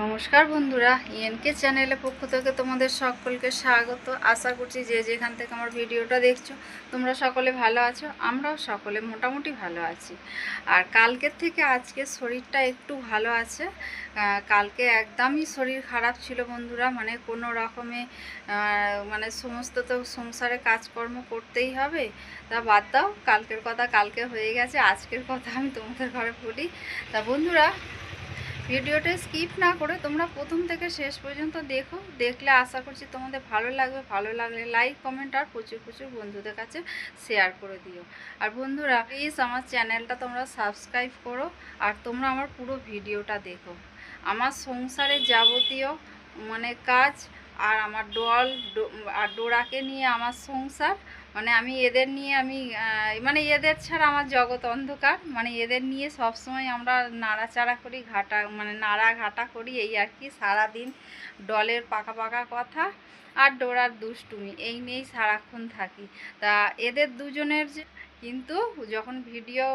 নমস্কার বন্ধুরা ইএনকে চ্যানেলের পক্ষ থেকে তোমাদের সকলকে স্বাগত। আশা করছি যে যেখান থেকে আমার ভিডিওটা দেখছ, তোমরা সকলে ভালো আছো, আমরাও সকলে মোটামুটি ভালো আছি। আর কালকের থেকে আজকে শরীরটা একটু ভালো আছে। কালকে একদমই শরীর খারাপ ছিল বন্ধুরা মানে কোনো রকমে মানে সমস্ত তো সংসারে কাজকর্ম করতেই হবে। তা বাদ দাও, কালকের কথা কালকে হয়ে গেছে, আজকের কথা আমি তোমাদের ঘরে বলি। তা বন্ধুরা ভিডিওটা স্কিপ না করে তোমরা প্রথম থেকে শেষ পর্যন্ত দেখো। দেখলে আশা করছি তোমাদের ভালো লাগবে। ভালো লাগলে লাইক কমেন্ট আর প্রচুর প্রচুর বন্ধুদের কাছে শেয়ার করে দিও। আর বন্ধুরা প্লিজ আমার চ্যানেলটা তোমরা সাবস্ক্রাইব করো আর তোমরা আমার পুরো ভিডিওটা দেখো। আমার সংসারে যাবতীয় মানে কাজ আর আমার ডল আর ডোরাকে নিয়ে আমার সংসার মানে আমি এদের নিয়ে আমি মানে এদের ছাড়া আমার জগৎ অন্ধকার। মানে এদের নিয়ে সব সময় আমরা নাড়াচাড়া করি, ঘাটা মানে নাড়া ঘাটা করি এই আর কি। সারাদিন ডলের পাকা পাকা কথা আর ডোরার দুষ্টুমি, এই নিয়েই সারাক্ষণ থাকি। তা এদের দুজনের যে, কিন্তু যখন ভিডিও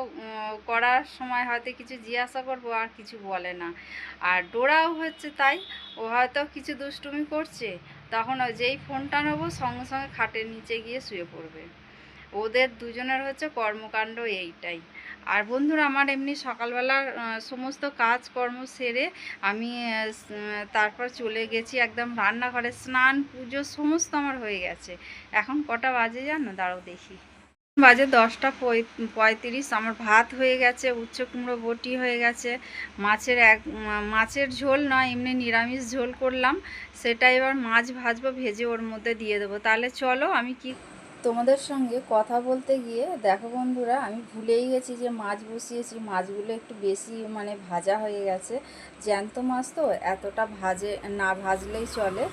করার সময় হয়তো কিছু জিজ্ঞাসা করব, আর কিছু বলে না। আর ডোরাও হচ্ছে তাই, ও হয়তো কিছু দুষ্টুমি করছে তখন যেই ফোনটা নেব সঙ্গে সঙ্গে খাটের নিচে গিয়ে শুয়ে পড়বে। ওদের দুজনের হচ্ছে কর্মকাণ্ড এইটাই। আর বন্ধুরা, আমার এমনি সকালবেলার সমস্ত সমস্ত কাজকর্ম সেরে আমি তারপর চলে গেছি একদম রান্নাঘরে। স্নান, পুজো, সমস্ত আমার হয়ে গেছে। এখন কটা বাজে জানো? দাঁড়াও দেখি। বাজে দশটা পঁয়- পঁয়ত্রিশ, আমার ভাত হয়ে গেছে উচ্চ কুমড়ো বটি হয়ে গেছে, মাছের এক মাছের ঝোল নয়, এমনি নিরামিষ ঝোল করলাম, সেটা এবার মাছ ভাজবো, ভেজে ওর মধ্যে দিয়ে দেবো। তাহলে চলো, আমি কি তোমাদের সঙ্গে কথা বলতে গিয়ে, দেখো বন্ধুরা, আমি ভুলেই গেছি যে মাছ বসিয়েছি। মাছগুলো একটু বেশি মানে ভাজা হয়ে গেছে। জ্যান্ত মাছ তো এতটা ভাজে, না ভাজলেই চলে।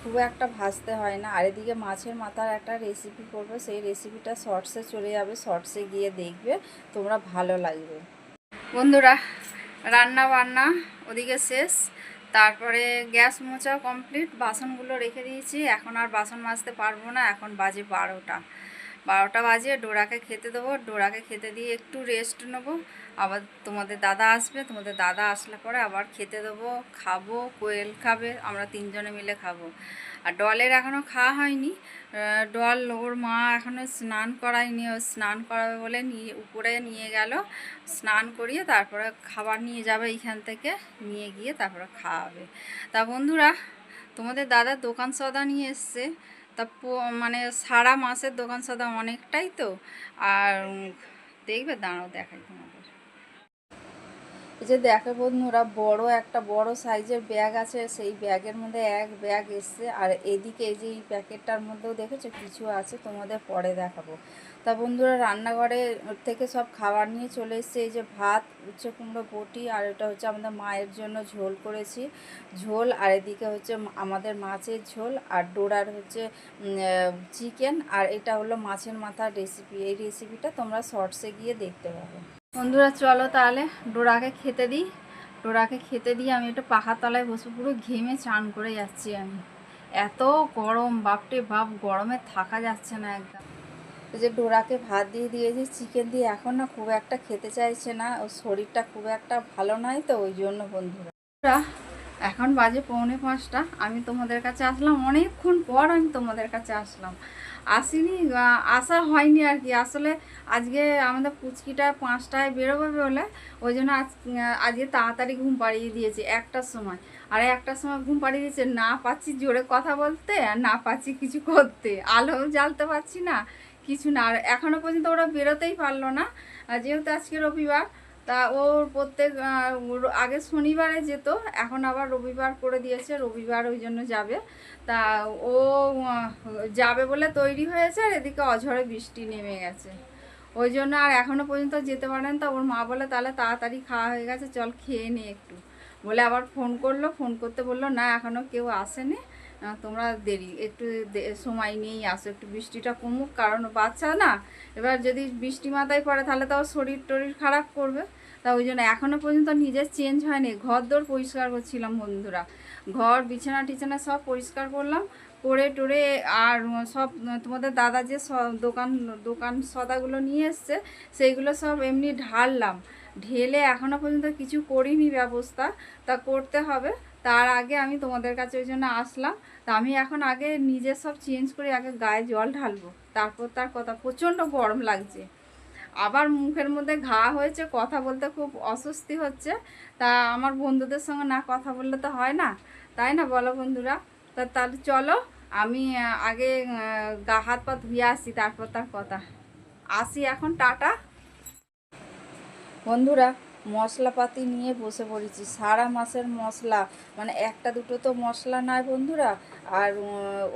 খুব একটা ভাজতে হয় না। আর এদিকে মাছের মাথার একটা রেসিপি করব। সেই রেসিপিটা শর্টসে চলে যাবে। শর্টসে গিয়ে দেখবে। তোমরা ভালো লাগবে। বন্ধুরা রান্না বান্না ওদিকে শেষ। তারপরে গ্যাস মোচা কমপ্লিট বাসনগুলো রেখে দিয়েছি। এখন আর বাসন মাজতে পারব না, এখন বাজে বারোটা। বারোটা বাজে ডোরাকে খেতে দেবো। ডোরাকে খেতে দিয়ে একটু রেস্ট নেব। আবার তোমাদের দাদা আসবে, তোমাদের দাদা আসলে পরে আবার খেতে দেবো, খাব, কোয়েল খাবে, আমরা তিনজনে মিলে খাব। আর ডলের এখনও খাওয়া হয়নি। ডল ওর মা এখনও স্নান করায়নি, ও স্নান করাবে বলে নিয়ে, উপরে নিয়ে গেল। স্নান করিয়ে তারপরে খাবার নিয়ে যাবে এইখান থেকে, নিয়ে গিয়ে তারপরে খাওয়াবে। তা বন্ধুরা, তোমাদের দাদা দোকান সদা নিয়ে এসছে। তা মানে সারা মাসের দোকান সদা অনেকটাই তো। আর দেখবে, দাঁড়াও দেখাই তোমাদের। এই যে দেখো বন্ধুরা, বড় একটা বড় সাইজের ব্যাগ আছে, সেই ব্যাগের মধ্যে এক ব্যাগ এসছে। আর এদিকে এই যে এই প্যাকেটটার মধ্যেও দেখেছ কিছু আছে, তোমাদের পরে দেখাবো। তা বন্ধুরা, রান্নাঘরে থেকে সব খাবার নিয়ে চলে এসছে। এই যে ভাত, উচ্ছে কুমড়ো, বটি, আর এটা হচ্ছে আমাদের মায়ের জন্য ঝোল করেছি। ঝোল, আর এদিকে হচ্ছে আমাদের মাছের ঝোল, আর ডোরার হচ্ছে চিকেন, আর এটা হলো মাছের মাথার রেসিপি এই রেসিপিটা তোমরা শর্টসে গিয়ে দেখতে পাবে। বন্ধুরা চলো তাহলে ডোরাকে খেতে দিই। ডোরাকে খেতে দিয়ে আমি একটু পাখার তলায় বসে পুরো ঘেমে চান করে যাচ্ছি আমি। এত গরম বাপরে বাপ গরমে থাকা যাচ্ছে না একদম। যে ডোরাকে ভাত দিয়ে দিয়েছি চিকেন দিয়ে এখন না খুব একটা খেতে চাইছে না। ওর শরীরটা খুব একটা ভালো নয় তো ওই জন্য বন্ধুরা, এখন বাজে পৌনে পাঁচটা। আমি তোমাদের কাছে আসলাম অনেকক্ষণ পর আমি তোমাদের কাছে আসলাম। আসিনি আসা হয়নি আর কি। আসলে আজকে আমাদের পুচকিটা পাঁচটায় বেরোবে বলে, ওই জন্য আজ আজকে তাড়াতাড়ি ঘুম পাড়িয়ে দিয়েছে একটার সময়। আর একটার সময় ঘুম পাড়িয়ে দিয়েছে, না পাচ্ছি জোরে কথা বলতে, আর না পাচ্ছি কিছু করতে। আলো জ্বালতে পারছি না, কিছু না। আর এখনও পর্যন্ত ওরা বেরোতেই পারল না। যেহেতু আজকে রবিবার তা ওর প্রত্যেক আগে শনিবারে যেত, এখন আবার রবিবার করে দিয়েছে, রবিবার ওই জন্য যাবে। তা ও যাবে বলে তৈরি হয়েছে আর এদিকে অঝরে বৃষ্টি নেমে গেছে। ওই জন্য আর এখনও পর্যন্ত যেতে পারেন তা ওর মা বলে, তাহলে তাড়াতাড়ি খাওয়া হয়ে গেছে, চল খেয়ে নে একটু। বলে আবার ফোন করল, ফোন করতে বলল, না এখনও কেউ আসেনি। তোমরা দেরি, একটু সময় নিয়েই আসো, একটু বৃষ্টিটা কমুক। কারণ বাচ্চা না, এবার যদি বৃষ্টি মাথায় পড়ে, তাহলে তো শরীর টরীর খারাপ করবে। তা ওই জন্য এখনও পর্যন্ত নিজের চেঞ্জ হয়নি। ঘর দোর পরিষ্কার করছিলাম বন্ধুরা। ঘর, বিছানা, টিছানা সব পরিষ্কার করলাম। করে টরে আর সব, তোমাদের দাদা যে দোকান দোকান সদাগুলো নিয়ে এসছে, সেইগুলো সব এমনি ঢাললাম। ঢেলে এখনও পর্যন্ত কিছু করিনি ব্যবস্থা, তা করতে হবে। তার আগে আমি তোমাদের কাছে ওই জন্য আসলাম। তা আমি এখন আগে নিজে সব চেঞ্জ করে আগে গায়ে জল ঢালবো। তারপর তার কথা, প্রচণ্ড গরম লাগছে। আবার মুখের মধ্যে ঘা হয়েছে, কথা বলতে খুব অস্বস্তি হচ্ছে। তা আমার বন্ধুদের সঙ্গে না কথা বললে তো হয় না। তাই না বলো বন্ধুরা? তা তাহলে চলো, আমি আগে গা হাত পা ধুয়ে আসি, তারপর তার কথা। আসি এখন, টাটা। বন্ধুরা, মশলাপাতি নিয়ে বসে পড়েছি। সারা মাসের মশলা মানে একটা দুটো তো মশলা নয় বন্ধুরা, আর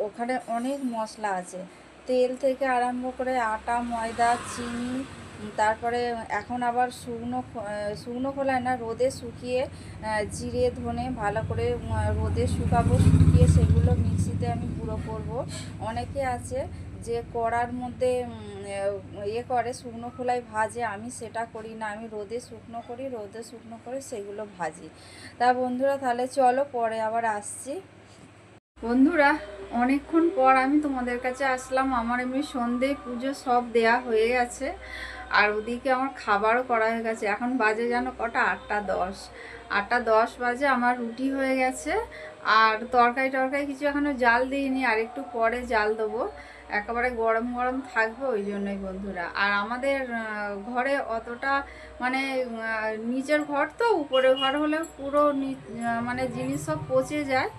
ওখানে অনেক মশলা আছে। তেল থেকে আরম্ভ করে আটা, ময়দা, চিনি তারপরে এখন আবার শুকনো শুকনো খোলায় না, রোদে শুকিয়ে জিরে, ধনে ভালো করে রোদে শুকাবো, শুকিয়ে সেগুলো মিক্সিতে আমি গুঁড়ো করব। অনেকে আছে যে কড়ার মধ্যে ইয়ে করে, শুকনো খোলায় ভাজে, আমি সেটা করি না, আমি রোদে শুকনো করি, রোদে শুকনো করে সেগুলো ভাজি। তা বন্ধুরা, তাহলে চলো পরে আবার আসছি। বন্ধুরা, অনেকক্ষণ পর আমি তোমাদের কাছে আসলাম, আমার এমনি সন্ধে পুজো সব দেয়া হয়ে গেছে। আর ওদিকে আমার খাবারও করা হয়ে গেছে। এখন বাজে যেন কটা? আটটা দশ। আটটা দশ বাজে, আমার রুটি হয়ে গেছে। আর তরকারি টরকারি কিছু এখনও জাল দিইনি, আর একটু পরে জাল দেবো। একেবারে গরম গরম থাকবে ওই জন্যই বন্ধুরা। আর আমাদের ঘরে অতটা মানে নিচের ঘর তো, উপরের ঘর হলে পুরো মানে জিনিস সব পচে যায়।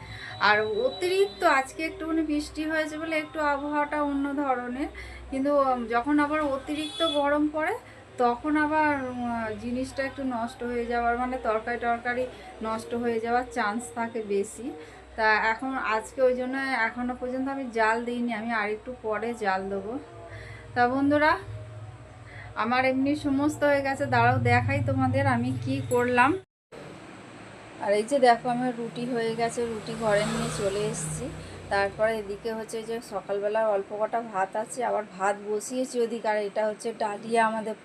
আর অতিরিক্ত আজকে একটুখানি বৃষ্টি হয়েছে বলে একটু আবহাওয়াটা অন্য ধরনের। কিন্তু যখন আবার অতিরিক্ত গরম পড়ে, তখন আবার জিনিসটা একটু নষ্ট হয়ে যাওয়ার মানে তরকারি টরকারি নষ্ট হয়ে যাওয়ার চান্স থাকে বেশি। তা এখন আজকে ওই জন্য এখনও পর্যন্ত আমি জাল দিইনি, আমি আর একটু পরে জাল দেবো। তা বন্ধুরা, আমার এমনি সমস্ত হয়ে গেছে, দাঁড়াও দেখাই তোমাদের আমি কি করলাম। আর এই যে দেখো, আমার রুটি হয়ে গেছে, রুটি ঘরে নিয়ে চলে এসেছি। তারপরে এদিকে হচ্ছে যে সকালবেলা অল্প কটা ভাত আছে, আবার ভাত বসিয়েছি ওদিকে, আর এটা হচ্ছে ডালিয়া আমাদের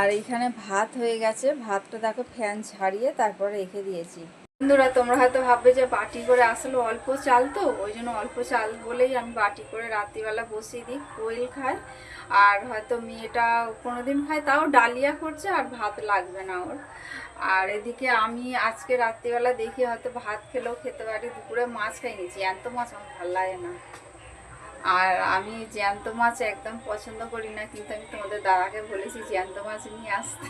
আর এখানে ভাত হয়ে গেছে, ভাতটা দেখো ফ্যান ছাড়িয়ে তারপরে রেখে দিয়েছি। বন্ধুরা, তোমরা হয়তো ভাববে যে বাটি করে আসলে অল্প চাল তো, ওই জন্য অল্প চাল বলেই আমি বাটি করে রাত্রিবেলা বসিয়ে দিই, কোয়েল খায়। আর হয়তো মেয়েটা কোনোদিন খায়, তাও ডালিয়া করছে, আর ভাত লাগবে না ওর। আর এদিকে আমি আজকে রাত্রিবেলা দেখি হয়তো ভাত খেলেও খেতে পারি, দুপুরে মাছ খাই নিয়েছি জ্যান্ত মাছ আমার ভালো লাগে না। আর আমি জ্যান্ত মাছ একদম পছন্দ করি না, কিন্তু আমি তোমাদের দাদাকে বলেছি জ্যান্ত মাছ নিয়ে আসতে।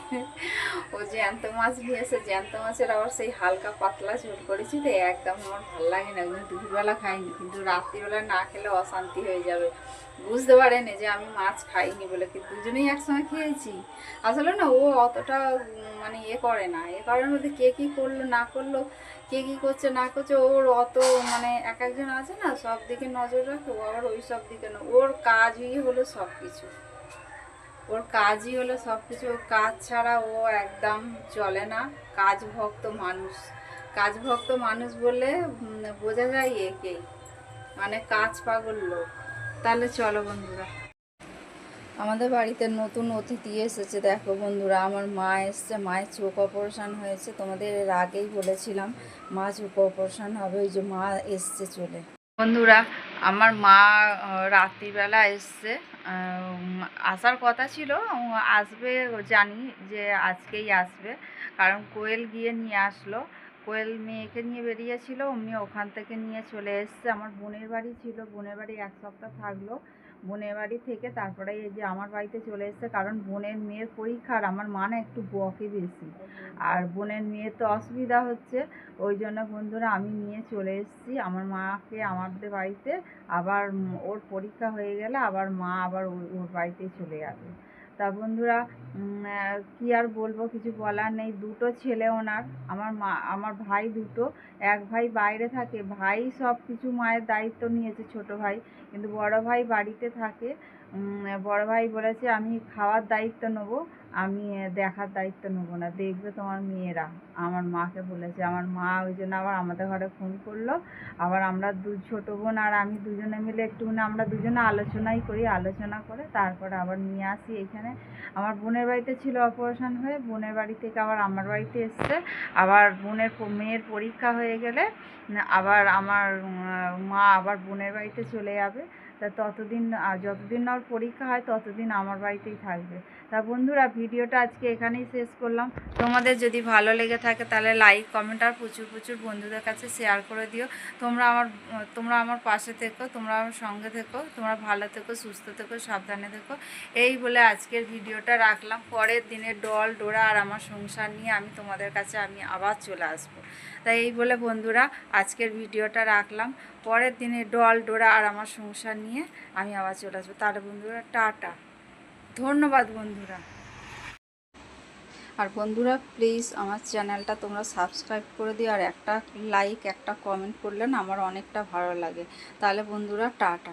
ও জ্যান্ত মাছ নিয়ে এসে জ্যান্ত মাছের আবার সেই হালকা পাতলা ঝোল করেছি তো একদম আমার ভালো লাগে না দুপুরবেলা খাইনি কিন্তু রাত্রিবেলা না খেলে অশান্তি হয়ে যাবে। বুঝতে পারেনি যে আমি মাছ খাইনি বলে, কিন্তু দুজনেই একসঙ্গে খেয়েছি। আসলে না, ও অতটা মানে এ করে না। এ করার মধ্যে কে কী করল, না করল, কে কী করছে, না করছে, ওর অত মানে এক একজন আছে না, সব দিকে নজর রাখে আবার ওই সব দিকে না ওর কাজই হলো সব কিছু। ওর কাজই হলো সব কিছু, ওর কাজ ছাড়া ও একদম চলে না, কাজ ভক্ত মানুষ। কাজ ভক্ত মানুষ বলে বোঝা যায় একেই মানে কাজ পাগল লোক। তাহলে চলো বন্ধুরা। আমাদের বাড়িতে নতুন অতিথি এসেছে, দেখো বন্ধুরা, আমার মা এসছে, মায়ের চোখ অপারেশন হয়েছে, তোমাদের এর আগেই বলেছিলাম মা চোখ অপারেশন হবে, ওই যে মা এসছে চলে। বন্ধুরা, আমার মা রাত্রিবেলা এসছে আসার কথা ছিল আসবে জানি যে আজকেই আসবে, কারণ কোয়েল গিয়ে নিয়ে আসলো, কোয়েল মেয়েকে নিয়ে বেরিয়েছিল, অমনি ওখান থেকে নিয়ে চলে এসছে, আমার বোনের বাড়ি ছিল, বোনের বাড়ি এক সপ্তাহ থাকল বোনের বাড়ি থেকে তারপরে এই যে আমার বাড়িতে চলে এসছে, কারণ বোনের মেয়ের পরীক্ষার আমার মা না একটু বকে বেশি। আর বোনের মেয়ের তো অসুবিধা হচ্ছে, ওই জন্য বন্ধুরা আমি নিয়ে চলে এসেছি। আমার মাকে, আমাদের বাড়িতে আবার ওর পরীক্ষা হয়ে গেলে আবার মা আবার ওর বাড়িতেই চলে যাবে। তা বন্ধুরা কি আর বলব, কিছু বলার নেই। দুটো ছেলে ওনার, আমার মা, আমার ভাই দুটো। এক ভাই বাইরে থাকে, ভাই সব কিছু মায়ের দায়িত্ব নিয়েছে, ছোট ভাই। কিন্তু বড় ভাই বাড়িতে থাকে। বড় ভাই বলেছে, আমি খাওয়ার দায়িত্ব নেব, আমি দেখার দায়িত্ব নেব না। দেখবে তোমার মেয়েরা। আমার মাকে বলেছে, আমার মা ওই জন্য আবার আমাদের ঘরে ফোন করল। আবার আমরা দু, ছোটো বোন আর আমি দুজনে মিলে একটুখানি আমরা দুজনে আলোচনাই করি, আলোচনা করে তারপরে আবার নিয়ে আসি এখানে। আমার বোনের বাড়িতে ছিল অপারেশন হয়ে, বোনের বাড়ি থেকে আবার আমার বাড়িতে এসছে। আবার বোনের মেয়ের পরীক্ষা হয়ে গেলে আবার আমার মা আবার বোনের বাড়িতে চলে যাবে। তা ততদিন আর যতদিন না ওর পরীক্ষা হয়, ততদিন আমার বাড়িতেই থাকবে। তা বন্ধুরা, ভিডিওটা আজকে এখানেই শেষ করলাম। তোমাদের যদি ভালো লেগে থাকে, তাহলে লাইক কমেন্ট আর প্রচুর প্রচুর বন্ধুদের কাছে শেয়ার করে দিও। তোমরা আমার তোমরা আমার পাশে থেকো, তোমরা আমার সঙ্গে থেকো, তোমরা ভালো থেকো, সুস্থ থেকো, সাবধানে থেকো। এই বলে আজকের ভিডিওটা রাখলাম। পরের দিনে ডল, ডোরা আর আমার সংসার নিয়ে আমি তোমাদের কাছে আমি আবার চলে আসব। তাই এই বলে বন্ধুরা আজকের ভিডিওটা রাখলাম। পরের দিনে ডল ডোরা আর আমার সংসার নিয়ে আমি আবার চলে আসব। তাহলে বন্ধুরা টাটা। ধন্যবাদ বন্ধুরা। আর বন্ধুরা প্লিজ আমার চ্যানেলটা তোমরা সাবস্ক্রাইব করে দিও আর একটা লাইক একটা কমেন্ট করলে না আমার অনেকটা ভালো লাগে। তাহলে বন্ধুরা টাটা।